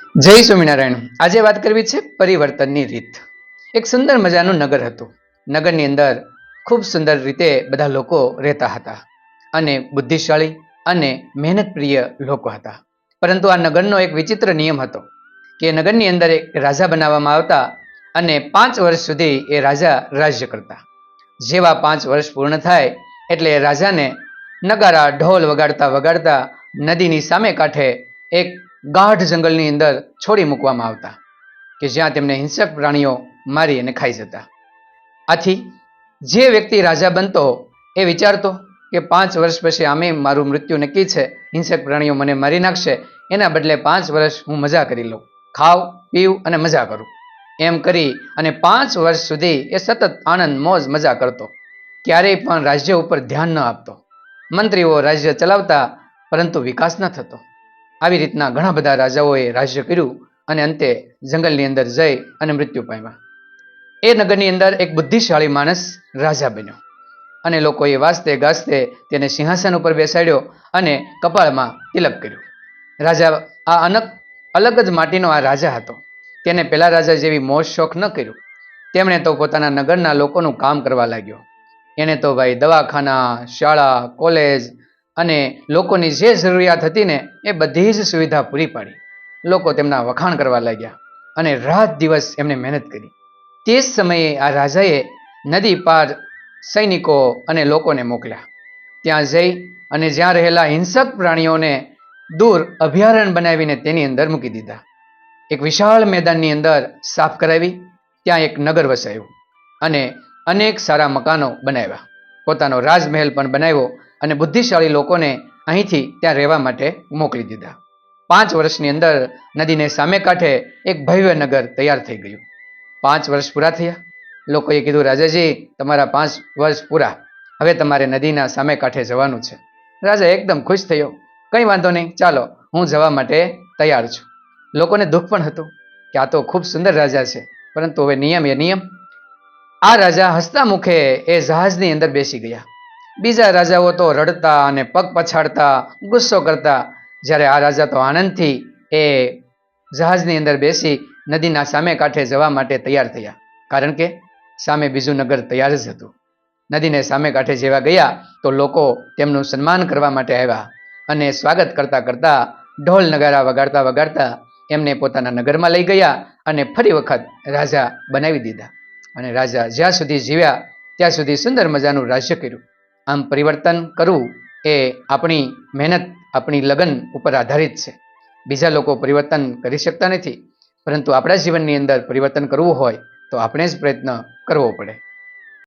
જય સ્વામિનારાયણ. આજે વાત કરવી છે પરિવર્તનની રીત. એક સુંદર મજાનું નગર હતું. નગરની અંદર ખૂબ સુંદર રીતે બધા લોકો રહેતા હતા અને બુદ્ધિશાળી અને મહેનતપ્રિય લોકો હતા. પરંતુ આ નગરનો એક વિચિત્ર નિયમ હતો કે નગરની અંદર એક રાજા બનાવવામાં આવતા અને પાંચ વર્ષ સુધી એ રાજા રાજ્ય કરતા. જેવા પાંચ વર્ષ પૂર્ણ થાય એટલે રાજાને નગારા, ઢોલ વગાડતા વગાડતા નદીની સામે કાંઠે એક ગાઢ જંગલની અંદર છોડી મૂકવામાં આવતા કે જ્યાં તેમને હિંસક પ્રાણીઓ મારી અને ખાઈ જતા. આથી જે વ્યક્તિ રાજા બનતો એ વિચારતો કે પાંચ વર્ષ પછી આમે મારું મૃત્યુ નક્કી છે, હિંસક પ્રાણીઓ મને મારી નાખશે, એના બદલે પાંચ વર્ષ હું મજા કરી લઉં ખાવ પીવ અને મજા કરું. એમ કરી અને પાંચ વર્ષ સુધી એ સતત આનંદ, મોજ, મજા કરતો. ક્યારેય પણ રાજ્ય ઉપર ધ્યાન ન આપતો. મંત્રીઓ રાજ્ય ચલાવતા, પરંતુ વિકાસ ન થતો. આવી રીતના ઘણા બધા રાજાઓએ રાજ્ય કર્યું અને અંતે જંગલની અંદર જઈ અને મૃત્યુ પામ્યા. એ નગરની અંદર એક બુદ્ધિશાળી માણસ રાજા બન્યો અને લોકોએ વાસ્તે ગાસ્તે તેને સિંહાસન ઉપર બેસાડ્યો અને કપાળમાં તિલક કર્યું. રાજા આ અનક અલગ જ માટીનો આ રાજા હતો. તેને પેલા રાજા જેવી મોજ શોખ ન કર્યું. તેમણે તો પોતાના નગરના લોકોનું કામ કરવા લાગ્યો. એને તો ભાઈ દવાખાના, શાળા, કોલેજ અને લોકોની જે જરૂરિયાત હતી ને, એ બધી જ સુવિધા પૂરી પાડી. લોકો તેમના વખાણ કરવા લાગ્યા અને રાત દિવસ એમને મહેનત કરી. તે જ સમયે આ રાજાએ નદી પાર સૈનિકો અને લોકોને મોકલ્યા. ત્યાં જઈ અને જ્યાં રહેલા હિંસક પ્રાણીઓને દૂર અભયારણ્ય બનાવીને તેની અંદર મૂકી દીધા. એક વિશાળ મેદાનની અંદર સાફ કરાવી, ત્યાં એક નગર વસાયું અને અનેક સારા મકાનો બનાવ્યા. પોતાનો રાજમહેલ પણ બનાવ્યો અને બુદ્ધિશાળી લોકોને અહીંથી ત્યાં રહેવા માટે મોકલી દીધા. પાંચ વર્ષની અંદર નદીને સામે કાંઠે એક ભવ્ય નગર તૈયાર થઈ ગયું. પાંચ વર્ષ પૂરા થયા. લોકોએ કીધું, રાજાજી, તમારા પાંચ વર્ષ પૂરા. હવે તમારે નદીના સામે કાંઠે જવાનું છે. રાજા એકદમ ખુશ થયો. કંઈ વાંધો નહીં, ચાલો, હું જવા માટે તૈયાર છું. લોકોને દુઃખ પણ હતું કે આ તો ખૂબ સુંદર રાજા છે, પરંતુ હવે નિયમ એ નિયમ. આ રાજા હસતા મુખે એ જહાજની અંદર બેસી ગયા. બીજા રાજાઓ તો રડતા અને પગ પછાડતા, ગુસ્સો કરતા. જ્યારે આ રાજા તો આનંદથી એ જહાજની અંદર બેસી નદીના સામે કાંઠે જવા માટે તૈયાર થયા. કારણ કે સામે બીજું નગર તૈયાર જ હતું. નદીને સામે કાંઠે જેવા ગયા તો લોકો તેમનું સન્માન કરવા માટે આવ્યા અને સ્વાગત કરતા કરતા ઢોલ નગારા વગાડતા વગાડતા એમને પોતાના નગરમાં લઈ ગયા અને ફરી વખત રાજા બનાવી દીધા. અને રાજા જ્યાં સુધી જીવ્યા, ત્યાં સુધી સુંદર મજાનું રાજ્ય કર્યું. આમ પરિવર્તન કરવું એ આપણી મહેનત, આપણી લગન ઉપર આધારિત છે. બીજા લોકો પરિવર્તન કરી શકતા નથી, પરંતુ આપણા જીવનની અંદર પરિવર્તન કરવું હોય તો આપણે જ પ્રયત્ન કરવો પડે.